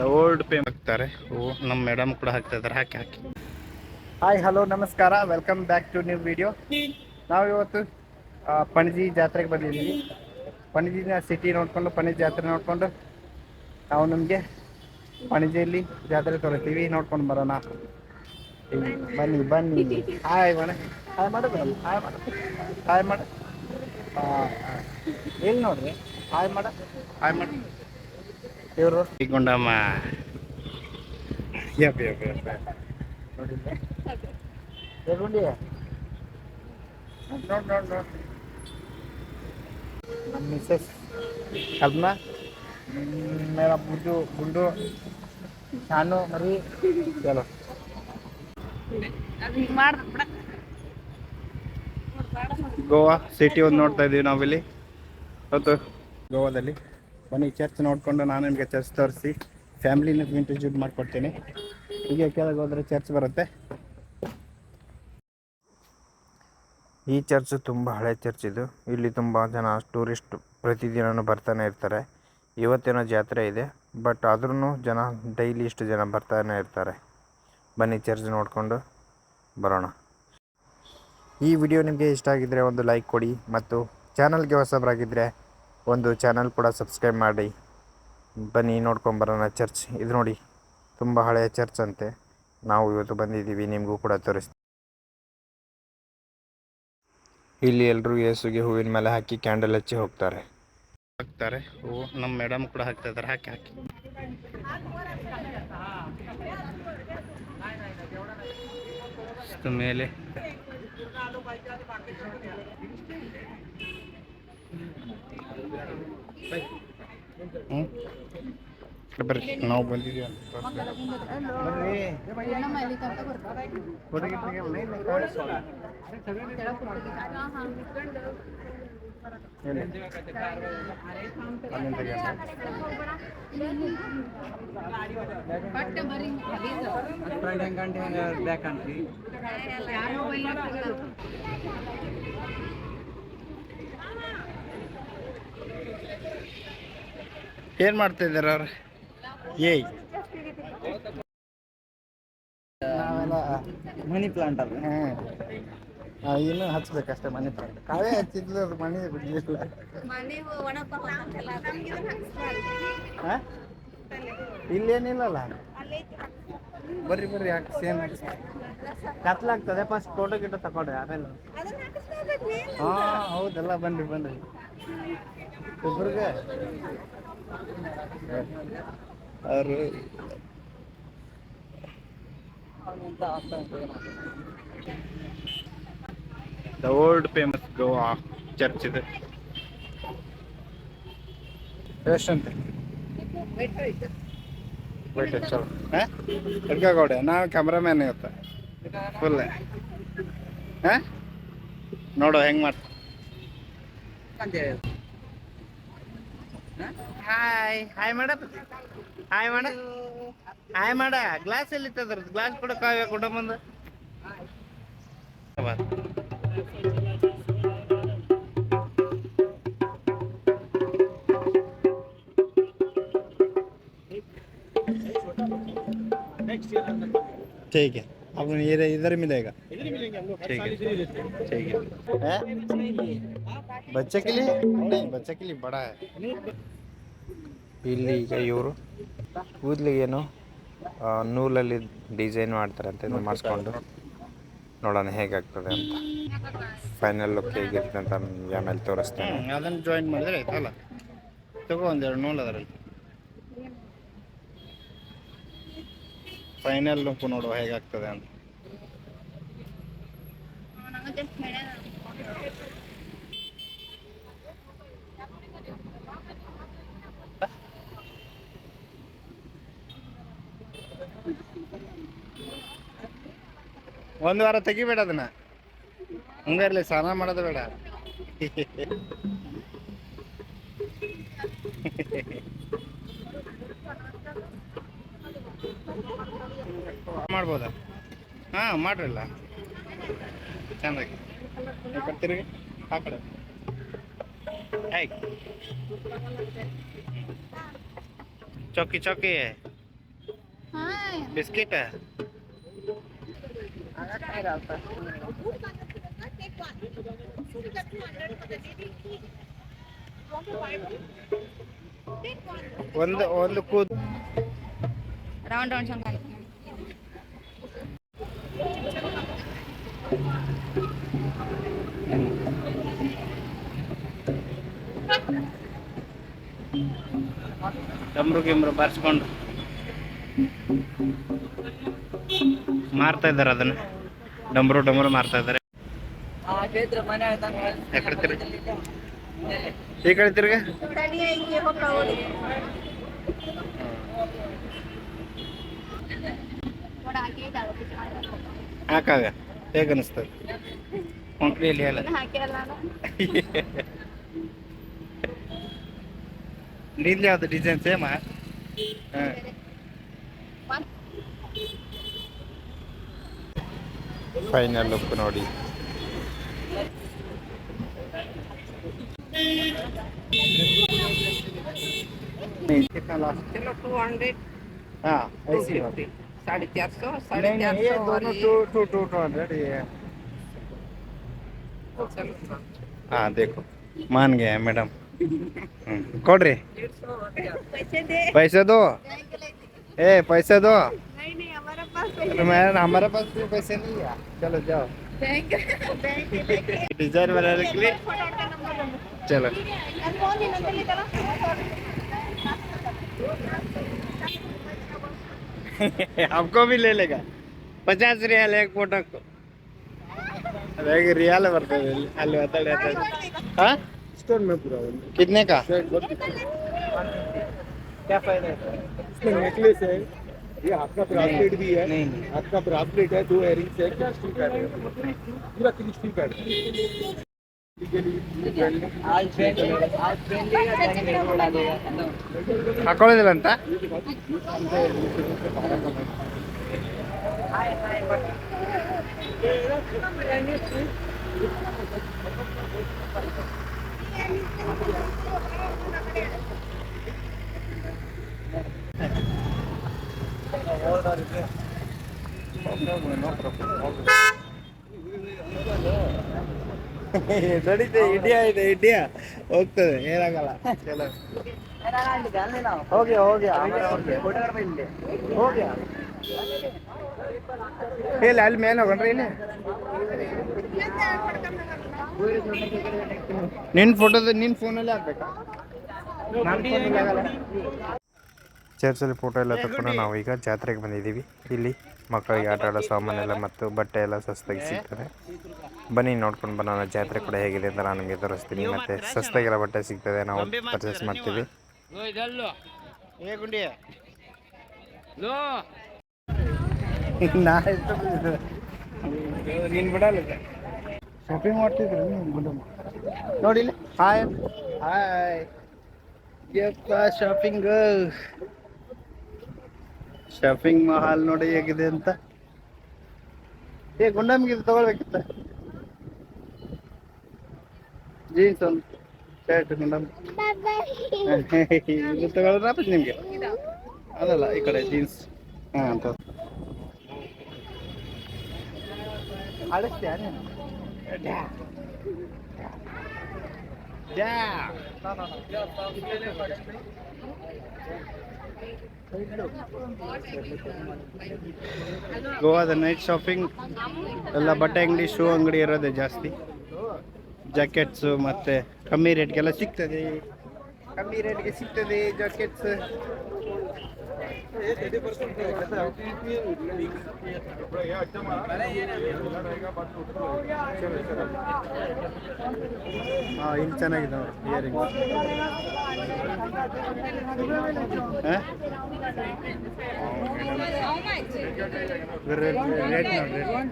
The old pay ಹಾಕ್ತಾರೆ. ಓ ನಮ್ಮ madam ಕೂಡ ಹಾಕ್ತಾ ಇದ್ದಾರೆ ಹಾಕಿ ಹಾಕಿ. ಹಾಯ್ ಹಲೋ ನಮಸ್ಕಾರ. Welcome back to new video ನಾವು ಇವತ್ತು ಆ, ಪಣಜಿ ಜಾತ್ರೆಗೆ ಬಂದಿದ್ದೀವಿ. ಪಣಜಿನ ಸಿಟಿ ನೋಡಿಕೊಂಡು ಪಣಜಿ ಜಾತ್ರೆ ನೋಡಿಕೊಂಡು ನಾವು ನಿಮಗೆ ಪಣಜಿಯಲ್ಲಿ ಜಾತ್ರೆ ತೋರಿಸ್ತೀವಿ. ನೋಡ್ಕೊಂಡು ಬರೋಣ. ಬನ್ನಿ ಬನ್ನಿ. ಹಾಯ್ ಮಾಡ ಹಾಯ್ ಮಾಡು ಹಾಯ್ ಮಾಡು ಹಾಯ್ ಮಾಡು ಎಲ್ಲಿ ನೋಡ್ರಿ? ಹಾಯ್ ಮಾಡ ಹಾಯ್ ಮಾಡು ಇವರು? ಗುಂಡಮ್ಮ ಯಪ್ ಯಪ್ ಯಪ್ ನೋಡಿಲ್ಲ ಎಲ್ಲಿ ನೋಡ್ ನೋಡ್ ನೋಡ್. ನಮ್ಮ ಮಿಸ್ಸಸ್ ಕಲ್ಪನಾ ಮೇರಾ ಬುಡ್ಡು ಗುಂಡು ಶಾನು ಮರಿ ಚಲೋ ಗೋವಾ ಸಿಟಿ ಒಂದು ನೋಡ್ತಾ ಇದೀವಿ ನಾವಿಲ್ಲಿ. ಹೌದು ಗೋವಾದಲ್ಲಿ. ಬನ್ನಿ, ಚರ್ಚ್ ನೋಡಿಕೊಂಡು ನಾನು ನಿಮಗೆ ಚರ್ಚ್ ತೋರಿಸಿ ಫ್ಯಾಮಿಲಿನ ಇಂಟ್ರಡ್ಯೂಸ್ ಮಾಡಿಕೊಡ್ತೀನಿ. ಹೀಗೆ ಕೆಳಗೆ ಹೋದರೆ ಚರ್ಚ್ ಬರುತ್ತೆ. ಈ ಚರ್ಚ್ ತುಂಬ ಹಳೆ ಚರ್ಚ್ ಇದು. ಇಲ್ಲಿ ತುಂಬ ಜನ ಟೂರಿಸ್ಟ್ ಪ್ರತಿದಿನವೂ ಬರ್ತಾನೆ ಇರ್ತಾರೆ. ಇವತ್ತೇನೋ ಜಾತ್ರೆ ಇದೆ. ಬಟ್ ಆದ್ರೂ ಜನ ಡೈಲಿ ಇಷ್ಟು ಜನ ಬರ್ತಾನೆ ಇರ್ತಾರೆ. ಬನ್ನಿ, ಚರ್ಚ್ ನೋಡಿಕೊಂಡು ಬರೋಣ. ಈ ವಿಡಿಯೋ ನಿಮಗೆ ಇಷ್ಟ ಆಗಿದ್ದರೆ ಒಂದು ಲೈಕ್ ಕೊಡಿ ಮತ್ತು ಚಾನಲ್ಗೆ ಹೊಸಬರಾಗಿದ್ದರೆ ಒಂದು ಚಾನಲ್ ಕೂಡ ಸಬ್ಸ್ಕ್ರೈಬ್ ಮಾಡಿ. ಬನ್ನಿ ನೋಡ್ಕೊಂಬರೋಣ ಚರ್ಚ್ ಇದು ನೋಡಿ, ತುಂಬ ಹಳೆಯ ಚರ್ಚ್ ಅಂತೆ. ನಾವು ಇವತ್ತು ಬಂದಿದ್ದೀವಿ, ನಿಮಗೂ ಕೂಡ ತೋರಿಸ್ತೀವಿ ಇಲ್ಲಿ ಎಲ್ಲರೂ ಯೇಸುಗೆ ಹೂವಿನ ಮೇಲೆ ಹಾಕಿ ಕ್ಯಾಂಡಲ್ ಹಚ್ಚಿ ಹೋಗ್ತಾರೆ. ಹಾಕ್ತಾರೆ. ಓ ನಮ್ಮ ಮೇಡಮ್ ಕೂಡ ಹಾಕ್ತಾ ಇದ್ದಾರೆ. ಹಾಕಿ ಹಾಕಿ. ಮೇಲೆ. ಹ್ಞೂ ಬರ್ರಿ ನಾವು ಬಂದಿದ್ದೀವಿ ಅಂತ ತೋರ್ಸ್ಬೇಕು. ಏನ್ ಮಾಡ್ತಾ ಇದ್ದಾರೆ ಅವ್ರು? ಏಯ್. ನಾವೆಲ್ಲ ಮನಿ ಪ್ಲಾಂಟ್ ಅಲ್ಲ ಏನು ಇನ್ನೂ ಹಚ್ಬೇಕಷ್ಟೇ ಮನಿ ಪ್ಲಾಂಟ್ ಕಾವೇ ಹಚ್ಚಿದ್ಲು ಅದು ಮನಿ ಬಿಡಲಿಲ್ಲ ಹಾಂ? ಇಲ್ಲೇನಿಲ್ಲಲ್ಲ. ಬರ್ರಿ ಬರ್ರಿ ಹಾಕಿ ಸೇಮ್ ಕತ್ಲಾಗ್ತದೆ ಫಸ್ಟ್ ಫೋಟೋ ಗಿಟೋ ತಗೊಳ್ರಿ ಆಮೇಲೆ. ಹಾಂ ಹೌದಲ್ಲ ಬನ್ರಿ ಬನ್ರಿ ಒಬ್ರಿಗೆ ಅವರು the world famous Goa church ಇದೆ. ಎಷ್ಟಂತೆ ಚಲೋ ಹಾಂ ಹಿಡ್ಕೋಗೌಡೆ ನಾವು ಕ್ಯಾಮ್ರಾಮ್ಯಾನ್ ಇವತ್ತು. ಫುಲ್ ಹಾಂ ನೋಡು ಹೆಂಗ್ ಮಾಡ್ತ? ಹಾಯ್ ಹಾಯ್ ಮಾಡ ಹಾಯ್ ಮಾಡ ಹಾಯ್ ಮಾಡ ಗ್ಲಾಸ್ ಎಲ್ಲಿ ಅದ್ರದ್ದು ಗ್ಲಾಸ್ ಕೂಡ ಕಾವ್ಯ ಕೊಡ ಬಂದು ठीक है अब ये इधर मिलेगा ठीक है ठीक है है बच्चे के लिए नहीं बच्चे के लिए बड़ा है ಇಲ್ಲಿ ಈಗ ಇವರು ಕೂದಲಿಗೇನು ನೂಲಲ್ಲಿ ಡಿಸೈನ್ ಮಾಡ್ತಾರಂತೆ ಅಂತ ಮಾಡಿಸ್ಕೊಂಡು ನೋಡೋಣ ಹೇಗಾಗ್ತದೆ ಅಂತ. ಫೈನಲ್ ಲುಕ್ ಹೇಗಿರ್ತದೆ ಅಂತ ಆಮೇಲೆ ತೋರಿಸ್ತೇನೆ. ಅದನ್ನು ಜಾಯಿನ್ ಮಾಡಿದ್ರೆ ಆಯ್ತಲ್ಲ ತಗೋ ಒಂದೆರಡು ನೂಲು ಅದರಲ್ಲಿ. ಫೈನಲ್ ಲುಕ್ ನೋಡುವ ಹೇಗಾಗ್ತದೆ ಅಂತ. ಒಂದು ವಾರ ತೆಗಿಬೇಡ ಅದನ್ನ. ಹಂಗ ಇರಲಿ ಸ್ನಾನ ಮಾಡೋದು ಬೇಡ. ಮಾಡ್ಬೋದಾ? ಹಾ, ಮಾಡ್ರಲ್ಲ. ಚೆನ್ನಾಗಿ. ತಿರುಗಿ ಆ ಚೌಕಿ ಚೌಕಿ. బిస్కెట్ ಒಂದು ಒಂದು ಕೂದ್ ರೌಂಡ್ ರೌಂಡ್ ಶಂಕ ಡಮ್ರು ಗಿಮ್ರು ಬರ್ಸ್ಕೊಂಡು ಮಾರ್ತಾ ಇದ್ದಾರೆ ಅದನ್ನ. ಡಂಬರು ಡಂಬರು ಮಾರ್ತಾ ಇದ್ದಾರೆ. ಈ ಕಡೆ ತಿರ್ಗ. ಹಾಕಾಗ. ಹೇಗೆ ಅನಿಸ್ತದೆ? ಕೊಂಕಣಿಯಲ್ಲಿ ಹೇಳ ನೀನ್ ಯಾವ್ದು ಡಿಸೈನ್ ಸೇಮಾ ಹಾ. हंड्रेड ये चलो हाँ देखो मान गए हैं मैडम ಕೊಡ್ರಿ डेढ़ सौ हो गया पैसे दे पैसे दो ए पैसे दो तो मेरा हमारे पास भी पैसे नहीं है। चलो जाओ। डिज़ाइन बनाने के लिए। चलो। आपको भी ले लेगा। पचास रियाल एक फ़ोटो को। रियाल भरते हाँ। में पूरा कितने का? क्या फ़ायदा है? नेकलेस है। ये आपका ब्रासलेट भी है। नहीं आपका ब्रासलेट है दो इयरिंग्स है क्या स्टील पैड है। पूरा तीन स्टील पैड है। आज पहन आज पहन ನಡೀತೆ ಇಡಿಯಾ ಇದೆ ಇಡಿಯ ಹೋಗ್ತದೆ, ಏನಾಗಲ್ಲ. ಹೋಗಿ ಹೋಗಿ ಹೋಗಿ. ಇಲ್ಲ, ಅಲ್ಲಿ ಮೇಲೆ ಹೋಗೋಣ್ರಿ ಇಲ್ಲಿ. ನಿನ್ನ ಫೋಟೋದ ನಿನ್ನ ಫೋನಲ್ಲಿ ಹಾಕ್ಬೇಕಾ? ಚರ್ಚಲ್ಲಿ ಫೋಟೋ ಎಲ್ಲ ತಗೊಂಡು ನಾವು ಈಗ ಜಾತ್ರೆಗೆ ಬಂದಿದ್ದೀವಿ. ಇಲ್ಲಿ ಮಕ್ಕಳಿಗೆ ಆಟ ಆಡೋ ಸಾಮಾನೆಲ್ಲ ಮತ್ತು ಬಟ್ಟೆ ಎಲ್ಲ ಸಸ್ತಾಗಿ ಸಿಗ್ತದೆ. ಬನ್ನಿ ನೋಡ್ಕೊಂಡು ಬರೋಣ. ಜಾತ್ರೆ ಕೂಡ ಹೇಗಿದೆ ಅಂತ ನಾನು ನಿಮಗೆ ತೋರಿಸ್ತೀನಿ ಮತ್ತು ಸಸ್ತಾಗಿರೋ ಬಟ್ಟೆ ಸಿಗ್ತದೆ. ನಾವು ಪರ್ಚೇಸ್ ಮಾಡ್ತೀವಿ. ಶಾಪಿಂಗ್ ಮಾಡ್ತಿದ್ರು ನೀನು ಗುಂಡಮ್ಮ ನೋಡಿ ಇಲ್ಲಿ. Hi hi shopping shopping Mahal ನೋಡಿ ಹೇಗಿದೆ ಅಂತ. ಏ ಗುಂಡಮ್ಗೆ ಇದು ತಗೊಳ್ಬೇಕಿತ್ತ? ಜೀನ್ಸ್ ಒಂದು ಶರ್ಟ್ ಗುಂಡಮ್. ಇದು ತಗೊಳ್ಳೋಣ ನಿಮಗೆ? ಅದಲ್ಲ ಈ ಕಡೆ ಜೀನ್ಸ್ ಹಾಂ ಅಂತ. ಅಳಿಸ್ತೀಯ. ಗೋವಾದ ನೈಟ್ ಶಾಪಿಂಗ್ ಎಲ್ಲ ಬಟ್ಟೆ ಅಂಗಡಿ ಶೂ ಅಂಗಡಿ ಇರೋದೇ ಜಾಸ್ತಿ. ಜಾಕೆಟ್ಸು ಮತ್ತೆ ಕಮ್ಮಿ ರೇಟ್ಗೆಲ್ಲ ಸಿಗ್ತದೆ. ಕಮ್ಮಿ ರೇಟ್ಗೆ ಸಿಗ್ತದೆ ಜಾಕೆಟ್ಸ್ ಹಾಂ ಇಲ್ಲಿ ಚೆನ್ನಾಗಿದೆ ನೋಡಿ ಇಯರಿಂಗ್ ರೇಟ್ ರೇಟ್ ನೋಡಿ ರೇಟ್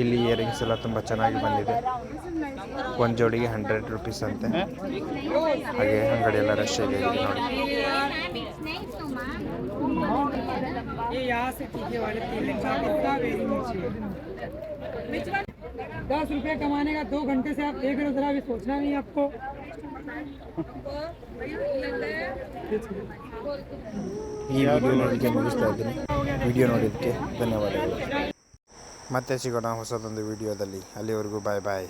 ಇಲ್ಲಿ ಇಯರಿಂಗ್ಸ್ ಎಲ್ಲ ತುಂಬಾ ಚೆನ್ನಾಗಿ ಬಂದಿದೆ. ಒಂದು ಜೋಡಿಗೆ ಹಂಡ್ರೆಡ್ ರುಪೀಸ್ ಅಂತೆ ಹಾಗೆ ಅಂಗಡಿ ಎಲ್ಲ ರಶ್ ಆಗಿದೆ ಇಲ್ಲಿ ನೋಡಿ ये यहाँ से टीके वाले तीन इतना वेरी नीचे दस रुपए कमाने का दो घंटे से आप देख रहे हो जरा अभी सोचना नहीं आपको ಈ ವಿಡಿಯೋ ನೋಡಲಿಕ್ಕೆ ಮುಗಿಸ್ತಾ ಇದ್ದೀನಿ ವಿಡಿಯೋ ನೋಡಿದ್ದಕ್ಕೆ ಧನ್ಯವಾದಗಳು ಮತ್ತೆ ಸಿಗೋಣ ಹೊಸದೊಂದು ವಿಡಿಯೋದಲ್ಲಿ ಅಲ್ಲಿವರೆಗೂ ಬಾಯ್ ಬಾಯ್